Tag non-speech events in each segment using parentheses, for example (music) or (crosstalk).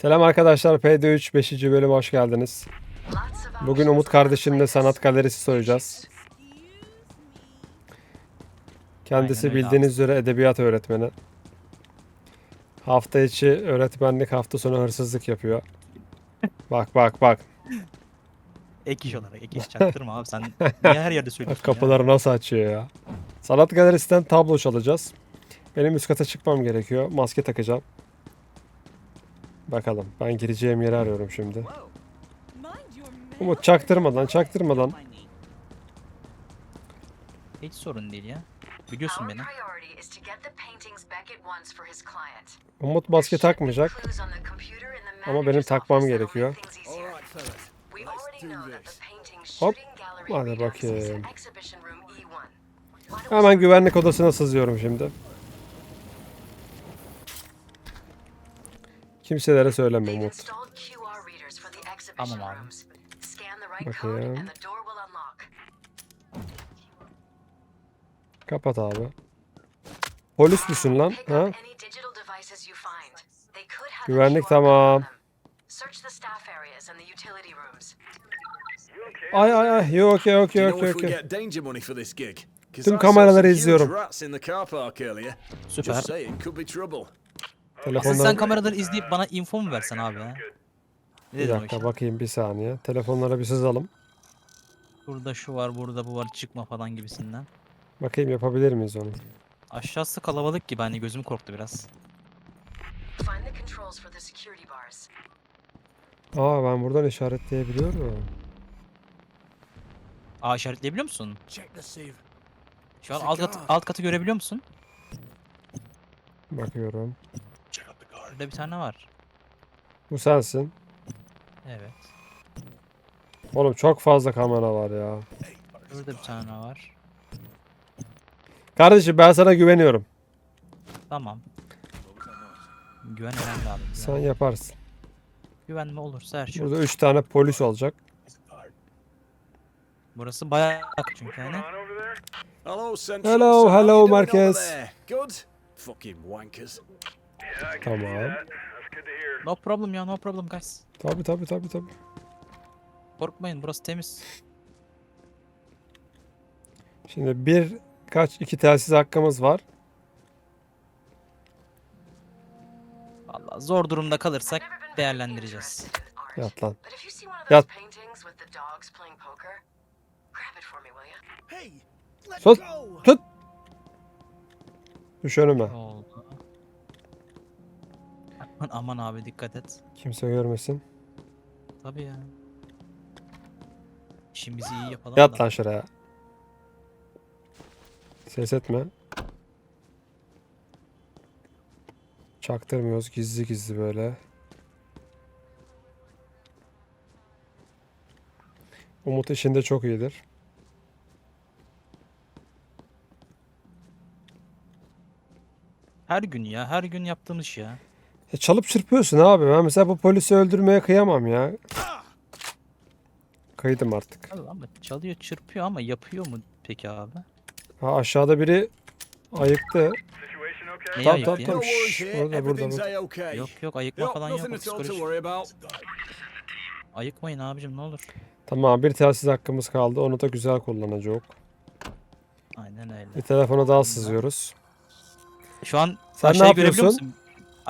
Selam arkadaşlar PD3 5. bölüm hoş geldiniz. Bugün Umut kardeşimle sanat galerisi soyacağız. Kendisi bildiğiniz üzere edebiyat öğretmeni. Hafta içi öğretmenlik, hafta sonu hırsızlık yapıyor. Bak bak bak. Ek iş olarak ek iş çaktırma abi sen niye her yerde söylüyorsun ya? kapıları nasıl açıyor ya. Sanat galerisinden tablo çalacağız. Benim üst kata çıkmam gerekiyor. Maske takacağım. Bakalım. Ben gireceğim yeri arıyorum şimdi. Umut çaktırmadan çaktırmadan. Hiç sorun değil ya. Biliyorsun beni. Umut maske takmayacak. Ama benim takmam gerekiyor. Hop. Hadi bakayım. in exhibition room E1. Why don't we Hemen güvenlik odasına sızıyorum şimdi. Kimselere söyleme Umut. Tamam abi. rooms. Scan the right Bakayım. code and the door will unlock. Kapat abi. Polis müsün lan? Ha? Güvenlik tamam. Ay ay ay. Yok for this gig? 'Cause Tüm kameraları izliyorum. Süper. Asıl sen kameradan izleyip bana info mu versen abi ya? Ne Bir dedin dakika işe? bakayım bir saniye. Telefonlara bir sızalım. Burada şu var burada bu var çıkma falan gibisinden. Bakayım yapabilir miyiz onu? Aşağısı kalabalık gibi hani gözüm korktu biraz. Aa ben buradan işaretleyebiliyorum. Aa işaretleyebiliyor musun? Şu an alt, kat, alt katı görebiliyor musun? Bakıyorum. Burada bir tane var. Bu sensin. Evet. Oğlum çok fazla kamera var ya. Burada bir tane var. Kardeşim ben sana güveniyorum. Tamam. Güven önemli abi. Güven. Sen yaparsın. Güvenme olursa her şey. Burada 3 tane polis olacak. Burası bayağı çünkü hani. Hello. Hello, hello, there? Good? Fucking wankers. Tamam. No problem ya no problem guys. Tabi tabi tabi tabi. Korkmayın burası temiz. Şimdi bir kaç iki telsiz hakkımız var. Vallahi zor durumda kalırsak değerlendireceğiz. Yat lan. Yat. those paintings with the dogs (laughs) Aman, abi dikkat et. Kimse görmesin. Tabii ya. İşimizi iyi yapalım Yat da. lan şuraya. Ses etme. Çaktırmıyoruz gizli gizli böyle. Umut işinde çok iyidir. Her gün ya her gün yaptığımız iş ya. E çalıp çırpıyorsun abi. Ben mesela bu polisi öldürmeye kıyamam ya. Kıydım artık. Abi ama çalıyor çırpıyor ama yapıyor mu peki abi? Ha aşağıda biri ayıktı. Neyi Tamam, tamam, ya? tamam. Şşş, burada, burada. Yok yok ayıkma falan yok. Ayıkmayın abicim ne olur. Tamam bir telsiz hakkımız kaldı. Onu da güzel kullanacak. Aynen öyle. Bir telefona daha sızıyoruz. Şu an Sen ne görebiliyor yapıyorsun? musun?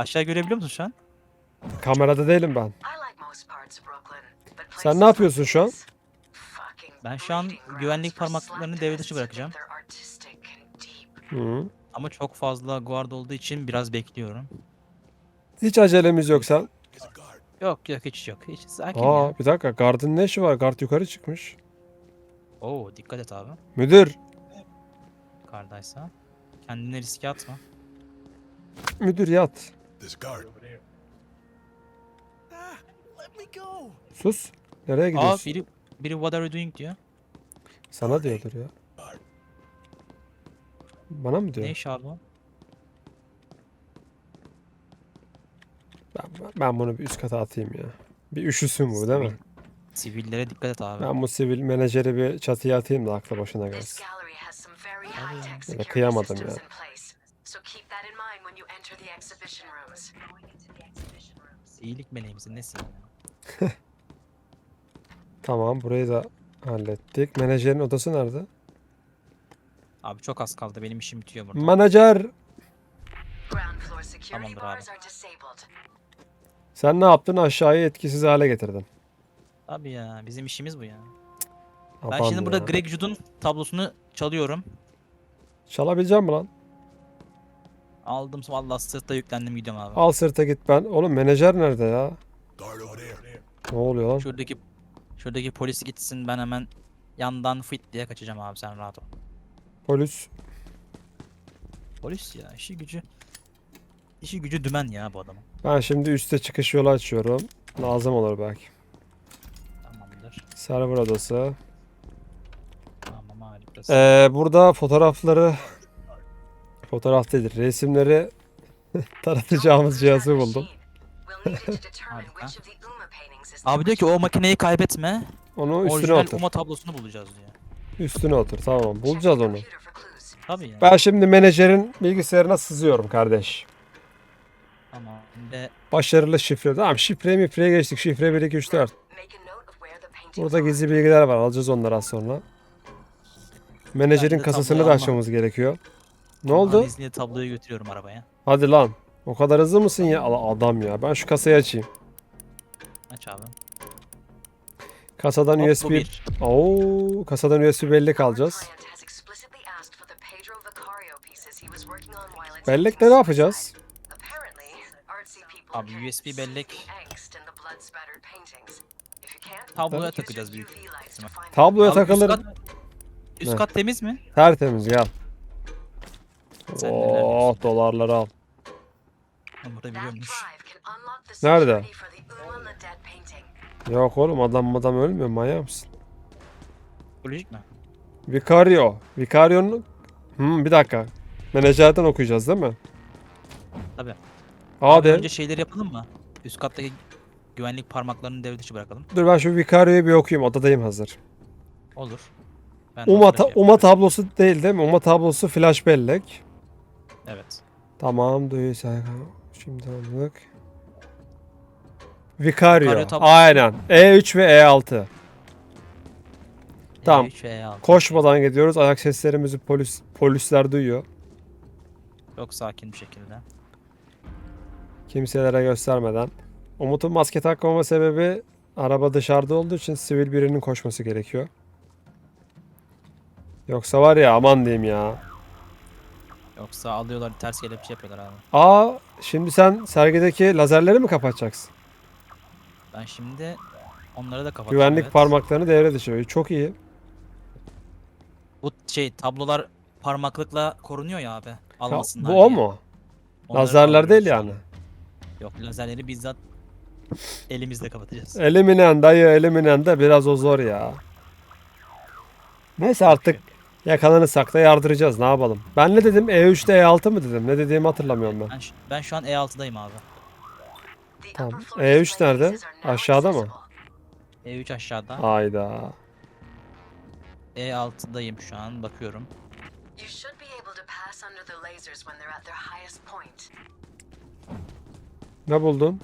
Aşağı görebiliyor musun şu an? Kamerada değilim ben. Sen ne yapıyorsun şu an? Ben şu an güvenlik parmaklıklarını devre dışı bırakacağım. Hı. Ama çok fazla guard olduğu için biraz bekliyorum. Hiç acelemiz yok sen. Yok yok hiç yok. Hiç sakin Aa ya. bir dakika. Gardın ne işi var? Gard yukarı çıkmış. Oo dikkat et abi. Müdür. Kardaysa. Kendine riske atma. Müdür yat. A guard. Ah, let me go. Sus. Nereye Aa gidiyorsun? biri, biri what are you doing diyor. Sana diyordur ya. Bana mı diyor? Ne iş abi o? Ben, ben bunu bir üst kata atayım ya. Bir üşüsün bu değil mi? Sivillere dikkat et abi. Ben bu sivil menajeri bir çatıya atayım da aklı başına This gelsin. gallery has some very high-tech Böyle security kıyamadım systems ya. in place. So keep that in mind when you enter the exhibition rooms. İyilik meleğimizin nesi ya? (laughs) Tamam burayı da hallettik. Menajerin odası nerede? Abi çok az kaldı. Benim işim bitiyor burada. Security Tamamdır abi. sen ne yaptın? Aşağıyı etkisiz hale getirdin. Abi ya bizim işimiz bu ya. Ben Aman şimdi burada ya. Greg Jude'un tablosunu çalıyorum. Çalabileceğim mi lan? Aldım vallahi sırtta yüklendim gidiyorum abi. Al sırta git ben. Oğlum menajer nerede ya? Ne oluyor lan? Şuradaki şuradaki polis gitsin ben hemen yandan fit diye kaçacağım abi sen rahat ol. Polis. Polis ya işi gücü işi gücü dümen ya bu adamın. Ben şimdi üste çıkış yolu açıyorum. Lazım olur belki. Tamamdır. Server odası. Tamam harikasın. Ee, burada fotoğrafları fotoğraf değil resimleri (laughs) taratacağımız cihazı buldum. Abi diyor ki o makineyi kaybetme. Onu üstüne Orijinal otur. UMA tablosunu bulacağız diyor. Üstüne otur. Tamam. Bulacağız onu. Tabii ya. Ben şimdi menajerin bilgisayarına sızıyorum kardeş. Tamam. Ve Başarılı şifre. Tamam şifre mifreye geçtik. Şifre 1 2 3 4. Make a note of where the paintings Burada gizli bilgiler var. Alacağız onları az sonra. Menajerin de kasasını da açmamız gerekiyor. Ne oldu? izniyle tabloyu götürüyorum arabaya. Hadi lan. O kadar hızlı mısın ya? Allah adam ya. Ben şu kasayı açayım. Aç abi. Kasadan Hop, bu USB. bir. Oo, kasadan USB bellek alacağız. Bellekle ne yapacağız? Abi USB bellek- Tabloya takacağız büyük ihtimal. Tabloya Abi üst takılır. kat, üst Ne? kat temiz mi? Tertemiz gel. Sen neler Oh diyorsun? dolarları al. Burada biliyormuş. Nerede? Yok oğlum adam adam ölmüyor manyak mısın? Psikolojik mi? Vicario. Vicario'nun... Hmm, bir dakika. Menajerden okuyacağız değil mi? Tabii. Abi Hadi. önce şeyleri yapalım mı? Üst kattaki güvenlik parmaklarını devre dışı bırakalım. Dur ben şu Vicario'yu bir okuyayım. Odadayım hazır. Olur. Ben de Uma, ta- Uma tablosu değil değil mi? Uma tablosu flash bellek. Evet. Tamam duyuyorsak. Şimdi anladık. Vicario. Aynen. E3 ve E6. Tamam. E3 ve E6. Koşmadan gidiyoruz. Ayak seslerimizi polis polisler duyuyor. Çok sakin bir şekilde. Kimselere göstermeden. Umut'un maske takmama sebebi araba dışarıda olduğu için sivil birinin koşması gerekiyor. Yoksa var ya aman diyeyim ya. Yoksa alıyorlar ters kelepçe yapıyorlar abi. Aa şimdi sen sergideki lazerleri mi kapatacaksın? Ben şimdi onları da kapatıyorum. Güvenlik evet. parmaklarını devre dışı. Çok iyi. Bu şey tablolar parmaklıkla korunuyor ya abi. Ha, Almasınlar bu o diye. mu? Onları Lazerler değil yani. Yok lazerleri bizzat elimizle kapatacağız. Eliminen dayı eliminen de biraz o zor ya. Neyse artık yakalanırsak da yardıracağız ne yapalım. Ben ne dedim E3'te E6 mı dedim? Ne dediğimi hatırlamıyorum ben. Ben, şu an E6'dayım abi. Tamam. upper floor E3 display nerede? Aşağıda mı? accessible. E3 aşağıda. Hayda. E6'dayım şu an bakıyorum. You should be able to pass under the lasers when they're at their highest point. Ne buldun?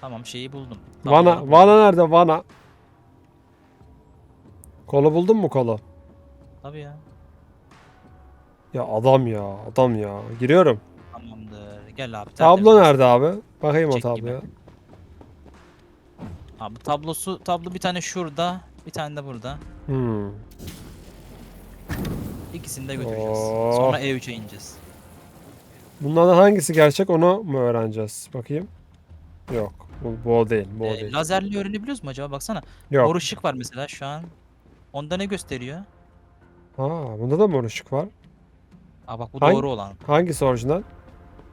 Tamam şeyi buldum. Vana. Vana nerede? Vana. Kolu buldun mu kolu? Tabii ya. Ya adam ya. Adam ya. Giriyorum. Tamamdır. Gel abi. Tablo tertemiz. nerede abi? Bakayım o Çek gibi. tabloya. Abi tablosu tablo bir tane şurada, bir tane de burada. Hmm. İkisini de götüreceğiz. Oo. Sonra E3'e ineceğiz. Bunlardan hangisi gerçek onu mu öğreneceğiz? Bakayım. Yok. Bu, bu o değil. Bu o Ee, değil. lazerli öğrenebiliyoruz mu acaba? Baksana. Yok. Mor ışık var mesela şu an. Onda ne gösteriyor? Aa, bunda da mor ışık var. Aa bak bu Hangi- doğru olan. Hangisi orijinal?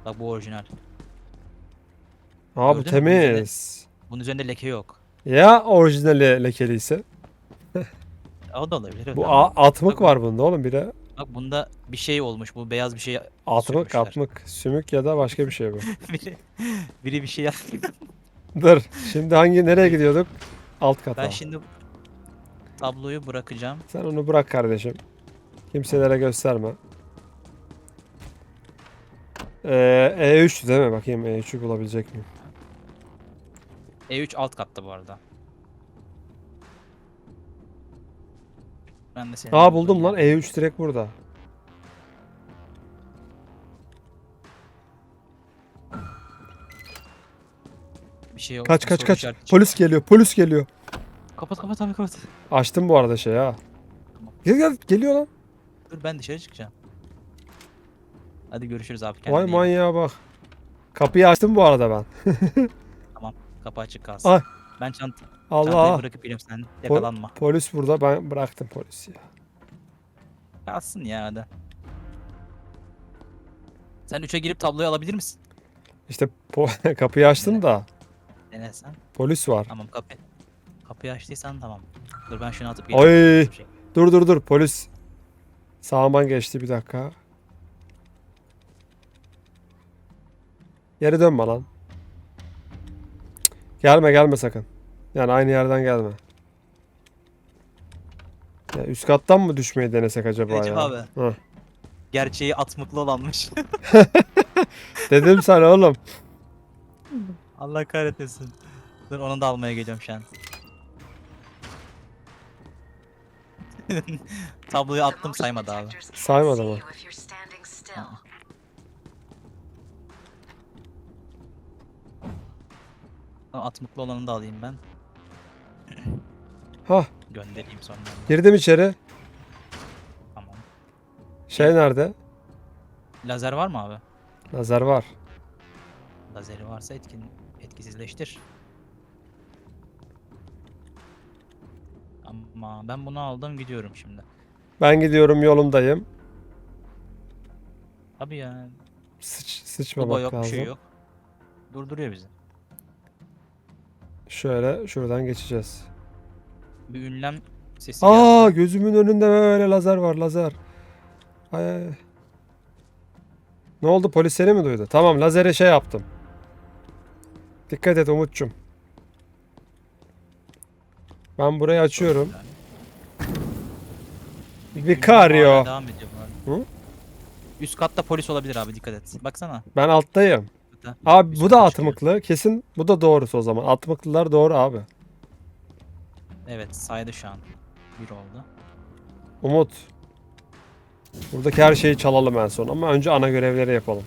Bak bu orijinal. Aa bu Gördün mü? Üzerinde- temiz. Bunun üzerinde leke yok. Ya orijinali lekeliyse? (laughs) O da olabilir. Bu ama a- atmık Tabii. var bunda oğlum bir de. Bak bunda bir şey olmuş. Bu beyaz bir şey. Atmık sürmüşler. atmık. Sümük ya da başka bir şey bu. (laughs) biri, biri bir şey (laughs) yaptı. Dur. Şimdi hangi nereye gidiyorduk? Alt kata. Ben şimdi tabloyu bırakacağım. Sen onu bırak kardeşim. Kimselere gösterme. Ee, E3 değil mi? Bakayım E3'ü bulabilecek miyim? E3 alt katta bu arada. Ben de seni Aa buldum lan. E3 direkt burada. Bir şey yok. Kaç kaç soru kaç. işareti çıktı. Polis geliyor. Polis geliyor. Kapat kapat abi kapat. Açtım bu arada şey ha. Tamam. Gel gel geliyor lan. Dur ben dışarı çıkacağım. Hadi görüşürüz abi. kendine Vay iyi bak. manyağa bak. Kapıyı açtım bu arada ben. (laughs) Kapı açık kalsın. Ay. Ben çant çantayı Allah. bırakıp geliyorum sen. Yakalanma. Polis burada. Ben bıraktım polisi ya. Kalsın ya hadi. Sen 3'e girip tabloyu alabilir misin? İşte po- (laughs) kapıyı açtım da Denesen. polis var. Tamam kapı. Kapıyı açtıysan tamam. Dur ben şunu atıp geliyorum. Bir şey. Dur dur dur polis. Sağıma geçti bir dakika. Geri dönme lan. Gelme gelme sakın. Yani aynı yerden gelme. Ya üst kattan mı düşmeyi denesek acaba Recep ya? abi. Hı. Gerçeği atmıklı olanmış. (laughs) Dedim sana oğlum. Allah kahretmesin. Dur onu da almaya geliyorum şu an. (laughs) Tabloyu attım saymadı abi. Saymadı mı? Tamam, Atmıklı olanı da alayım ben. Hah Göndereyim sonra. girdim içeri. Tamam. Şey nerede? Lazer var mı abi? Lazer var. Lazeri varsa etkin etkisizleştir. Ama ben bunu aldım gidiyorum şimdi. Ben gidiyorum yolumdayım. Abi ya Sıç, sıçmamak yok bir lazım. şey yok. Durduruyor bizi. Şöyle şuradan geçeceğiz. Bir ünlem sesi Aa geldi. gözümün önünde böyle lazer var lazer. Ay. Ne oldu polis seni mi duydu? Tamam lazere şey yaptım. Dikkat et Umut'cum. Ben burayı açıyorum. Vicario. Devam ediyor bu arada. Hı? Üst katta polis olabilir abi dikkat et. Baksana. Ben alttayım. Abi üst bu da çıkıyor. atmıklı. Kesin bu da doğrusu o zaman. Atmıklılar doğru abi. Evet saydı şu an. Bir oldu. Umut. Buradaki her şeyi çalalım en son ama önce ana görevleri yapalım.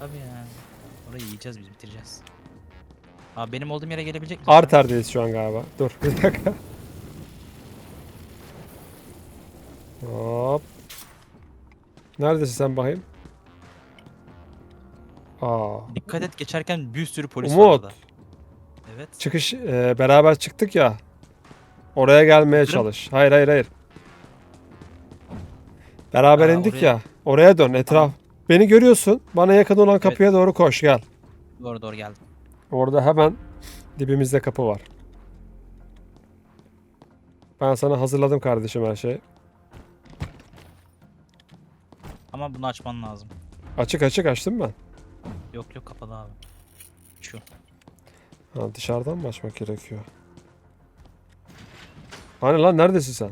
Tabii ya. Orayı yiyeceğiz biz bitireceğiz. Abi benim olduğum yere gelebilecek misin? Arter'deyiz şu an galiba. Dur bir dakika. Hop. Neredesin sen bakayım? Aa. Dikkat et geçerken bir sürü polis var Umut. orada. Evet. Çıkış e, beraber çıktık ya. Oraya gelmeye mı? çalış. Hayır hayır hayır. Beraber Ha, indik oraya- ya. Oraya dön etraf. Beni görüyorsun. Bana yakın olan kapıya doğru koş gel. Doğru doğru geldim. Orada hemen dibimizde kapı var. Ben sana hazırladım kardeşim her şeyi. Ama bunu açman lazım. Açık açık açtım ben. Yok yok kapalı abi. Şu. Ha, dışarıdan mı açmak gerekiyor? Hani lan neredesin sen?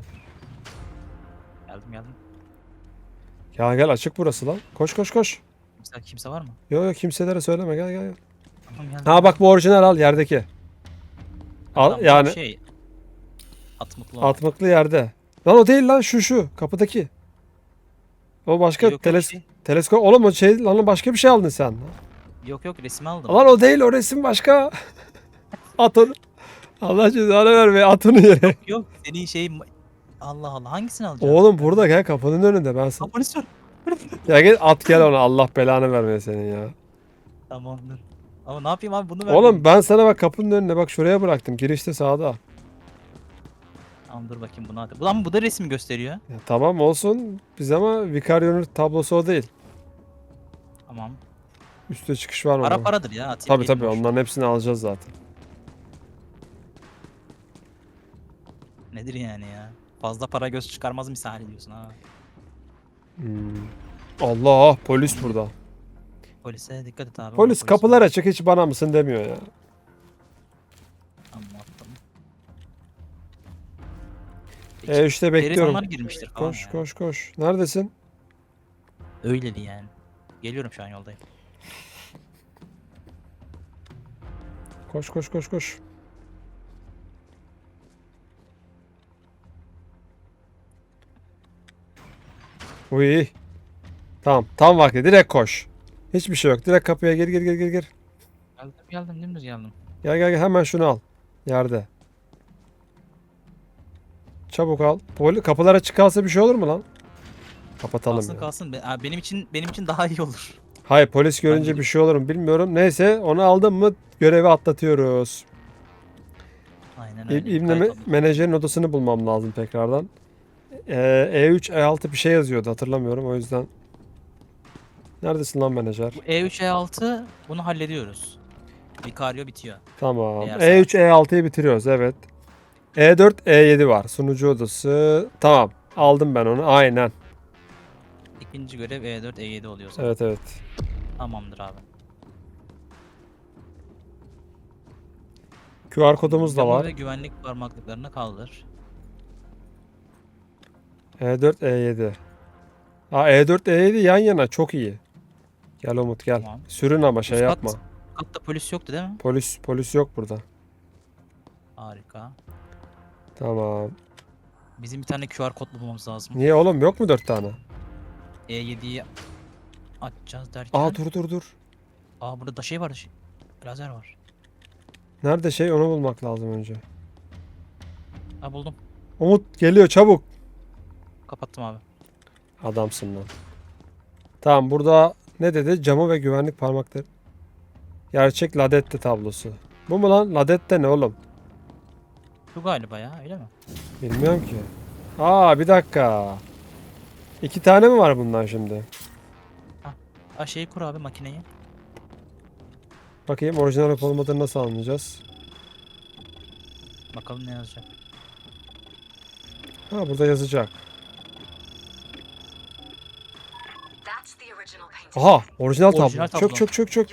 Geldim geldim. Ya gel açık burası lan. Koş koş koş. Kimse, kimse var mı? Yok yok kimselere söyleme gel gel. gel. Ha bak bu orijinal al yerdeki. Al, bu yani Şey, atmıklı olan. atmıklı yerde. Lan o değil lan şu şu kapıdaki. O başka Yok, yok, teles şey. teleskop. Oğlum o şey lan başka bir şey aldın sen. Yok yok resmi aldım. Lan o değil o resim başka. (laughs) at onu. Allah cezanı verme at onu yere. Yok senin şey Allah Allah hangisini alacaksın? Oğlum burada gel kapının önünde ben sana. Polis var. Ya gel at gel onu Allah belanı vermeye senin ya. Tamamdır. Ama ne yapayım abi bunu ver. Oğlum ben sana bak kapının önüne bak şuraya bıraktım. Girişte sağda. Tamam dur bakayım bunu hadi. Ulan bu da resim gösteriyor. Ya tamam olsun. Biz ama Vicario'nun tablosu o değil. Tamam. Üste çıkış var mı? Para paradır ya. Atayım Tabii tabii onların hepsini alacağız zaten. Nedir yani ya? Fazla para göz çıkarmaz misali diyorsun ha. Hmm. Allah polis burada. Polise dikkat et abi. Polis kapılar açık hiç bana mısın demiyor ya. Tamam attım. E işte bekliyorum. Telefonlar girmiştir falan Koş ya. koş koş. Neredesin? Öyleli yani. Geliyorum şu an yoldayım. Koş koş koş koş. Uy. Tamam. Tam vakti. Direkt koş. Hiçbir şey yok. Direkt kapıya gir gir gir gir gir. Geldim geldim dümdüz geldim. Gel gel gel hemen şunu al. Yerde. Çabuk al. Poli kapılar açık kalsa bir şey olur mu lan? Kapatalım Kalsın ya. kalsın. Be- Aa, benim için benim için daha iyi olur. Hayır polis görünce bir şey olur mu bilmiyorum. Neyse onu aldım mı görevi atlatıyoruz. Aynen İb- öyle. İbni Kayıt me- olmuş. menajerin odasını bulmam lazım tekrardan. Ee, E3 E6 bir şey yazıyordu hatırlamıyorum o yüzden. Neredesin lan menajer? Bu E3 E6 bunu hallediyoruz. Vicario bitiyor. Tamam. Eğer E3 E6'yı bitiriyoruz evet. E4 E7 var. Sunucu odası. Tamam. Aldım ben onu. Aynen. İkinci görev E E4 E7 oluyor. o zaman. Evet evet. Tamamdır abi. QR kodumuz da var. Ve güvenlik parmaklıklarını kaldır. E4 E7. Ha E4 E7 yan yana çok iyi. Gel Umut gel. Tamam. Sürün ama şey Üst kat- yapma. Katta polis yoktu değil mi? Polis polis yok burada. Harika. Tamam. Bizim bir tane QR kod bulmamız lazım. Niye oğlum yok mu 4 tane? E7'yi açacağız derken. Aa dur dur dur. Aa burada da şey var. şey- Lazer var. Nerede şey onu bulmak lazım önce. Ha buldum. Umut geliyor çabuk. Kapattım abi. Adamsın lan. Tamam burada ne dedi? Camı ve güvenlik parmakları. Gerçek Ladette tablosu. Bu mu lan? Ladette ne oğlum? Bu galiba ya öyle mi? Bilmiyorum ki. Aa bir dakika. İki tane mi var bundan şimdi? Ha şeyi kur abi makineyi. Bakayım orijinal olup olmadığını nasıl anlayacağız? Bakalım ne yazacak. Ha burada yazacak. That's the original painting. Aha orijinal tablo. Orijinal Çök tablo. çök çök çök.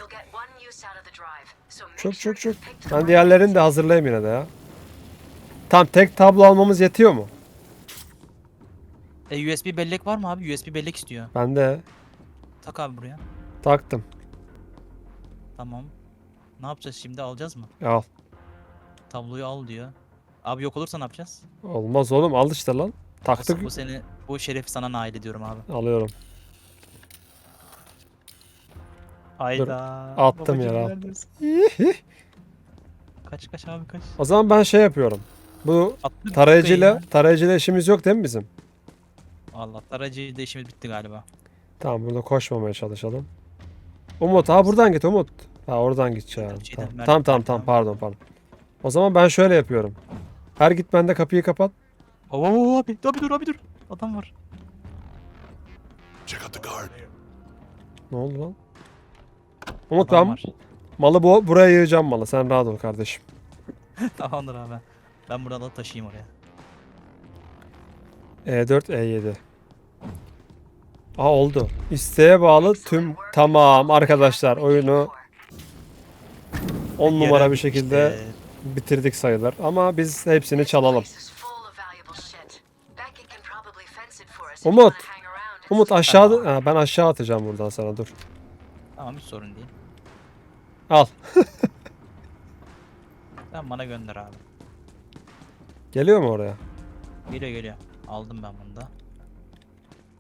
Çök çök çök. Ben diğerlerini de hazırlayayım yine de ya. Tam tek tablo almamız yetiyor mu? E USB bellek var mı abi? USB bellek istiyor. Ben de Tak abi buraya. taktım. Tamam. Ne yapacağız şimdi alacağız mı? Al. Tabloyu al diyor. Abi yok olursa ne yapacağız? Olmaz oğlum al işte lan. Taktık. Bu seni bu şerefi sana nail ediyorum abi. Alıyorum. Hayda. attım yere, attım. Kaç kaç abi kaç. O zaman ben şey yapıyorum. Bu Attım tarayıcıyla tarayıcıyla işimiz yok değil mi bizim? Allah tarayıcıyla işimiz bitti galiba. Tamam burada koşmamaya çalışalım. Umut ha buradan git Umut. Ha oradan gideceğim. Şeyden, Tamam merdiven- tamam tamam, tamam pardon pardon. O zaman ben şöyle yapıyorum. Her gitmende kapıyı kapat. Oo abi, abi dur abi dur. Adam var. Check out the guard. Ne oldu lan? Umut ben var. malı bu buraya yığacağım malı. Sen rahat ol kardeşim. (laughs) Tamamdır abi. Ben buradan da taşıyayım oraya. E4 E7. Aa oldu. İsteğe bağlı tüm tamam arkadaşlar oyunu 10 numara bir şekilde işte. bitirdik sayılır. Ama biz hepsini çalalım. Umut. Umut aşağı ha, ben aşağı atacağım buradan sana dur. Tamam hiç sorun değil. Al. (laughs) Sen bana gönder abi. Geliyor mu oraya? Geliyor geliyor. Aldım ben bunu da.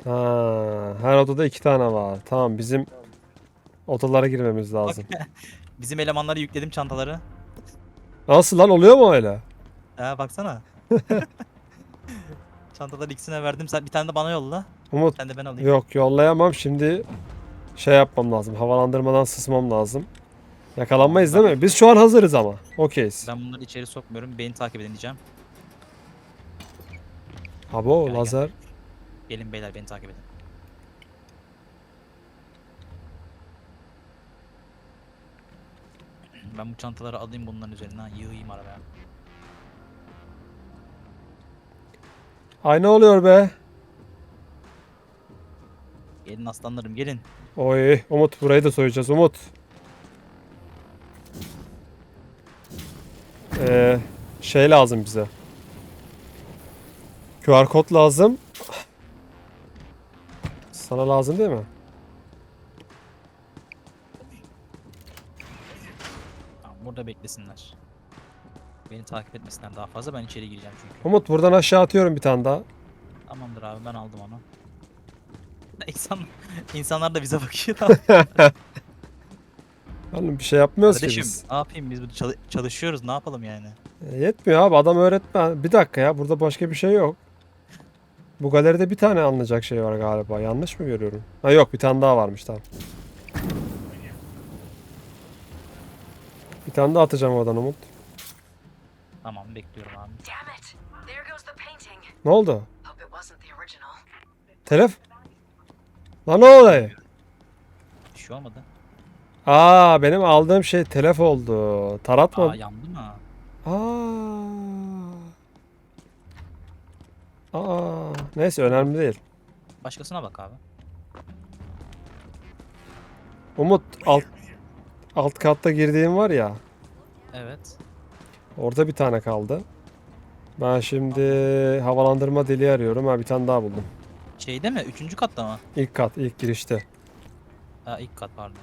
Ha, her odada iki tane var. Tamam bizim odalara girmemiz lazım. (laughs) Bizim elemanları yükledim çantaları. Nasıl lan oluyor mu öyle? Ha baksana. (laughs) Çantaları ikisine verdim. Sen bir tane de bana yolla. Umut Sen de ben alayım. yok yollayamam şimdi şey yapmam lazım. Havalandırmadan sısmam lazım. Yakalanmayız değil mi? Biz şu an hazırız ama. Okeyiz. Ben bunları içeri sokmuyorum. Beni takip edin diyeceğim. Abo Gel, gel. lazer. Gelin beyler beni takip edin. Ben bu çantaları alayım bunların üzerine yığayım arabaya. Ay ne oluyor be? Gelin aslanlarım gelin. Oy Umut burayı da soyacağız Umut. Ee, şey lazım bize. QR kod lazım. Sana lazım değil mi? Tamam, burada beklesinler. Beni takip etmesinden daha fazla ben içeri gireceğim çünkü. Umut buradan aşağı atıyorum bir tane daha. Tamamdır abi ben aldım onu. İnsan (laughs) insanlar da bize bakıyor. (laughs) Oğlum bir şey yapmıyoruz ki Kardeşim biz. ne yapayım biz burada çalı- çalışıyoruz ne yapalım yani. E, yetmiyor abi adam öğretmen. Bir dakika ya burada başka bir şey yok. Bu galeride bir tane anlayacak şey var galiba. Yanlış mı görüyorum? Ha yok bir tane daha varmış tamam. Bir tane daha atacağım oradan Umut. Tamam bekliyorum abi. Damn it! There goes the painting. Ne oldu? Hope it wasn't the original. Telef? Lan ne oluyor? Bir şey olmadı. Aa benim aldığım şey telef oldu. Tarat mı? Aa yandı mı? Aa. Aa. Neyse önemli değil. Başkasına bak abi. Umut alt alt katta girdiğim var ya. Evet. Orada bir tane kaldı. Ben şimdi havalandırma deliği arıyorum. Ha bir tane daha buldum. Şeyde mi? Üçüncü katta mı? İlk kat, ilk girişte. Ha ilk kat pardon.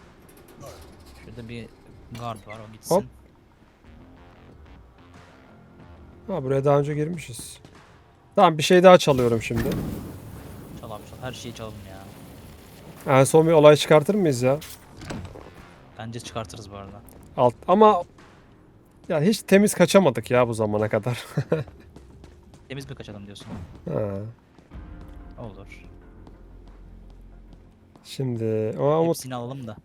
Şurada bir guard var o gitsin. Hop. Ha buraya daha önce girmişiz. Tamam bir şey daha çalıyorum şimdi. Çal abi çal. Her şeyi çalalım ya. En son bir olay çıkartır mıyız ya? Bence çıkartırız bu arada. Alt ama ya hiç temiz kaçamadık ya bu zamana kadar. (laughs) Temiz mi kaçalım diyorsun? ha. Olur. Şimdi o Umut Hepsini alalım da.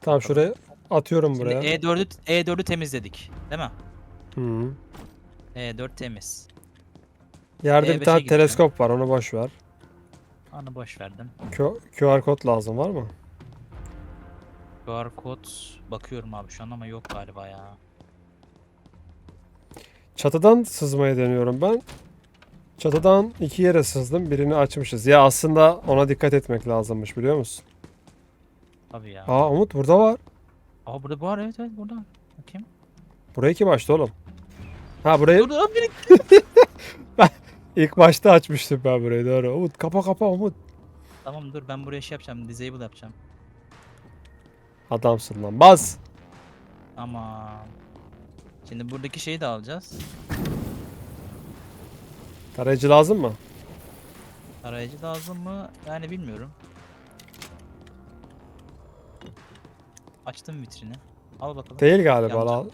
tamam şuraya atıyorum Şimdi buraya. E4'ü E4'ü temizledik. Değil mi? Hı. E4 temiz. Yerde bir E5'e tane gideceğim. teleskop var onu boş ver. Onu boş verdim. Q- QR kod lazım var mı? QR kod bakıyorum abi şu an ama yok galiba ya. Çatıdan sızmayı deniyorum ben. Çatıdan iki yere sızdım. Birini açmışız. Ya aslında ona dikkat etmek lazımmış biliyor musun? Tabii ya. Aa Umut burada var. Aa burada bu var evet evet burada. Bakayım. Burayı kim açtı oğlum? Ha burayı Dur dur (laughs) biri- ilk başta açmıştım ben burayı doğru. Umut kapa kapa Umut. Tamam dur ben buraya şey yapacağım. Disable yapacağım. Adamsın lan. Bas. Ama Şimdi buradaki şeyi de alacağız. Tarayıcı lazım mı? Arayıcı lazım mı? Yani bilmiyorum. Açtım vitrini. Al bakalım. Değil galiba. Yanacak. Al.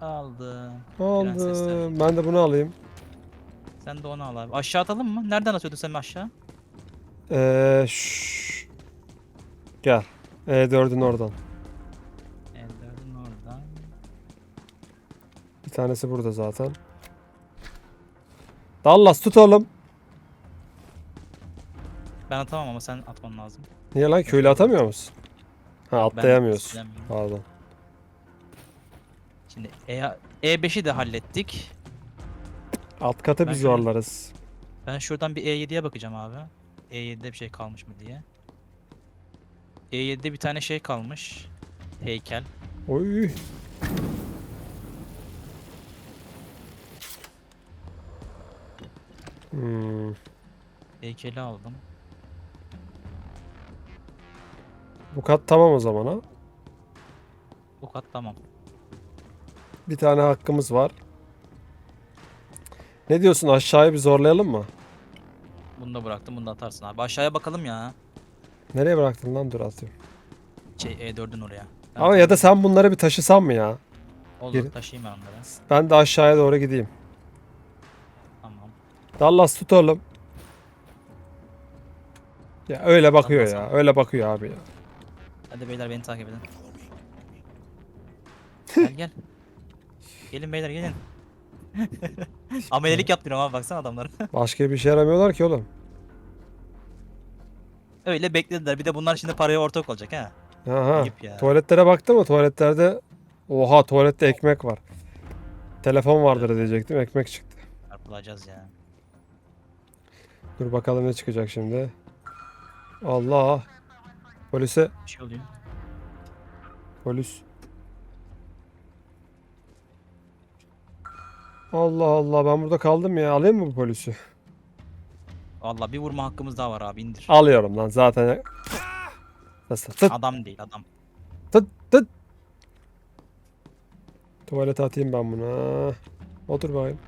Aldım. Aldım. Ben de bunu alayım. Sen de onu al abi. Aşağı atalım mı? Nereden atıyordun sen aşağı? Ee, şşş. Gel. E4'ün oradan. Ellerin oradan. Bir tanesi burada zaten. Dallas tut oğlum. Ben atamam ama sen atman lazım. Niye lan köylü atamıyor musun? Ha atlayamıyorsun. silemiyorum. Pardon. Şimdi E, E5'i de hallettik. Alt katı Ben bir şöyle- zorlarız. Ben şuradan bir E7'ye bakacağım abi. E7'de bir şey kalmış mı diye. E7'de bir tane şey kalmış. Heykel. Oy. Hmm. Heykeli aldım. Bu kat tamam o zaman ha. Bu kat tamam. Bir tane hakkımız var. Ne diyorsun aşağıya bir zorlayalım mı? Bunu da bıraktım. Bunu da atarsın abi. Aşağıya bakalım ya. Nereye bıraktın lan dur atayım. Şey E4'ün oraya. Ben Ama ya da sen bunları bir taşısan mı ya? Olur geri- taşıyayım ben onları. Ben de aşağıya doğru gideyim. Dallas tut oğlum. Ya öyle bakıyor Dallas ya. al. Öyle bakıyor abi ya. Hadi beyler beni takip edin. (laughs) Gel gel. Gelin beyler gelin. (laughs) Amelelik yaptırıyorum abi baksana adamlar. (laughs) Başka bir şey yaramıyorlar ki oğlum. Öyle beklediler. Bir de bunlar şimdi paraya ortak olacak ha. Aha. Ya. Tuvaletlere baktı mı? Tuvaletlerde Oha tuvalette ekmek var. Telefon vardır diyecektim. Ekmek çıktı. Çarpılacağız ya. Dur bakalım ne çıkacak şimdi. Allah. Polise Bir şey oluyor. polis. Allah Allah ben burada kaldım ya. Alayım mı bu polisi? Valla bir vurma hakkımız daha var abi indir. Alıyorum lan zaten. Nasıl? Tut. Adam değil adam. Tıt tıt. Tuvalete atayım ben buna. Otur bakayım.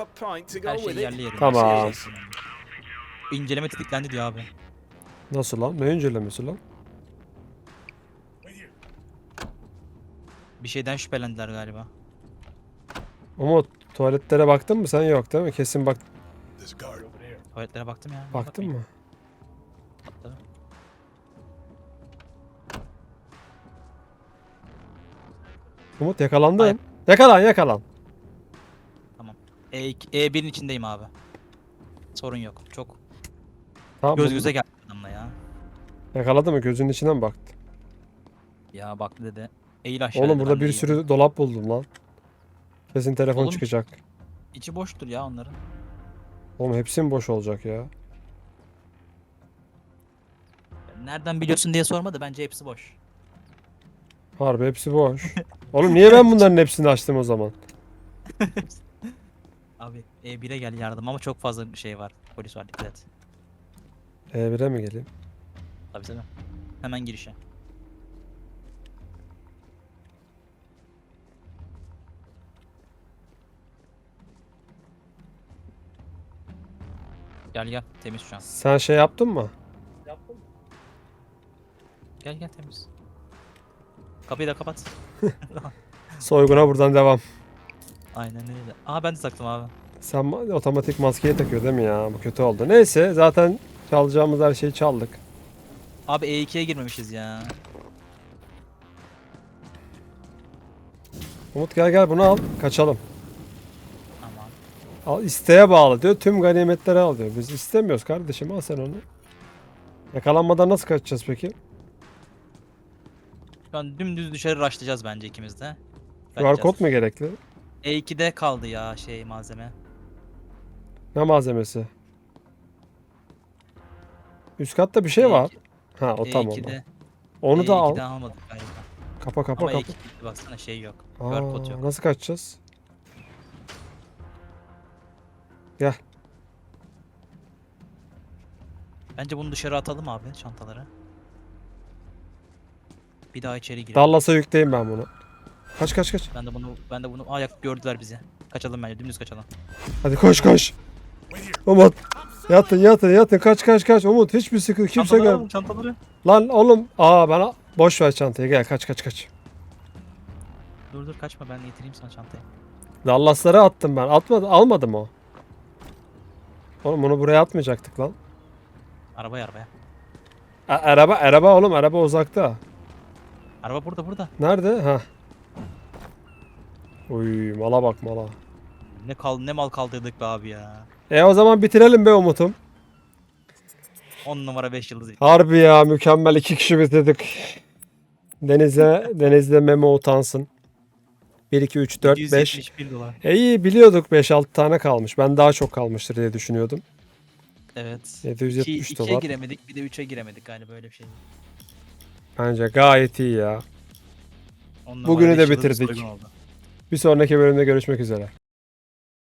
A pint to go Her with şey it. yerli yerinde. Tamam. İnceleme tetiklendi diyor abi. Nasıl lan? Ne incelemesi lan? Bir şeyden şüphelendiler galiba. Umut tuvaletlere baktın mı sen? Yok değil mi? Kesin bak. Tuvaletlere baktım ya. baktın mı? Umut yakalandın. Hayır. Yakalan yakalan. E2, E1'in içindeyim abi. Sorun yok. Çok Tamam. göz göze geldi adamla ya. Yakaladı mı? Gözünün içine mi baktı? Ya baktı dedi. Eğil aşağı Oğlum burada bir eğildim. sürü dolap buldum lan. Kesin telefon Oğlum- çıkacak. İçi boştur ya onların. Oğlum hepsi mi boş olacak ya? Nereden biliyorsun diye sormadı. Bence hepsi boş. Harbi hepsi boş. (laughs) Oğlum niye ben (laughs) bunların hepsini açtım o zaman? (laughs) Abi E1'e gel yardım ama çok fazla bir şey var. Polis var dikkat et. E1'e mi geleyim? Tabii tabii. Hemen girişe. Gel gel temiz şu an. Sen şey yaptın mı? Gel gel temiz. Kapıyı da kapat. (laughs) Soyguna buradan devam. Aynen öyle. Aha ben de taktım abi. Sen ma- otomatik maskeyi takıyor değil mi ya? Bu kötü oldu. Neyse zaten çalacağımız her şeyi çaldık. Abi E2'ye girmemişiz ya. Umut gel gel bunu al. Kaçalım. Tamam. Al isteğe bağlı diyor. Tüm ganimetleri al diyor. Biz istemiyoruz kardeşim al sen onu. Yakalanmadan nasıl kaçacağız peki? Şu an dümdüz dışarı rushlayacağız bence ikimiz de. QR kod mu gerekli? E2'de kaldı ya şey malzeme. Ne malzemesi? Üst katta bir şey E2 var. Ha o tamam. E2'de, Onu da al. E2'de almadık galiba. Kapa kapa Ama kapa. E2'de baksana şey yok. QR kod Aa, yok. nasıl kaçacağız? Gel. Bence bunu dışarı atalım abi çantaları. Bir daha içeri girelim. Dallas'a yükleyeyim ben bunu. Kaç kaç kaç. Ben de bunu ben de bunu ayak gördüler bizi. Kaçalım bence dümdüz kaçalım. Hadi koş koş. Umut. Yatın yatın yatın kaç kaç kaç. Umut hiçbir sıkıntı kimse alın, çantaları. Lan oğlum. Aa bana boş ver çantayı gel kaç kaç kaç. Dur dur kaçma ben getireyim sana çantayı. Dallas'lara attım ben. Atmadı, almadım o. Oğlum bunu buraya atmayacaktık lan. Arabaya arabaya. A- araba araba oğlum araba uzakta. Araba burada burada. Nerede? Ha. Uy mala bak mala. Ne kal ne mal kaldırdık be abi ya. E o zaman bitirelim be Umut'um. 10 numara 5 yıldız. Harbi ya mükemmel iki kişi bitirdik. Deniz'e Deniz'de Memo utansın. 1 2 3 4 5. 171 dolar. E iyi biliyorduk 5-6 tane kalmış. Ben daha çok kalmıştır diye düşünüyordum. Evet. 770 2'ye dolar. giremedik bir de 3'e giremedik galiba öyle bir şey. Bence gayet iyi ya. On numara Bugünü de bitirdik. Bir sonraki bölümde görüşmek üzere.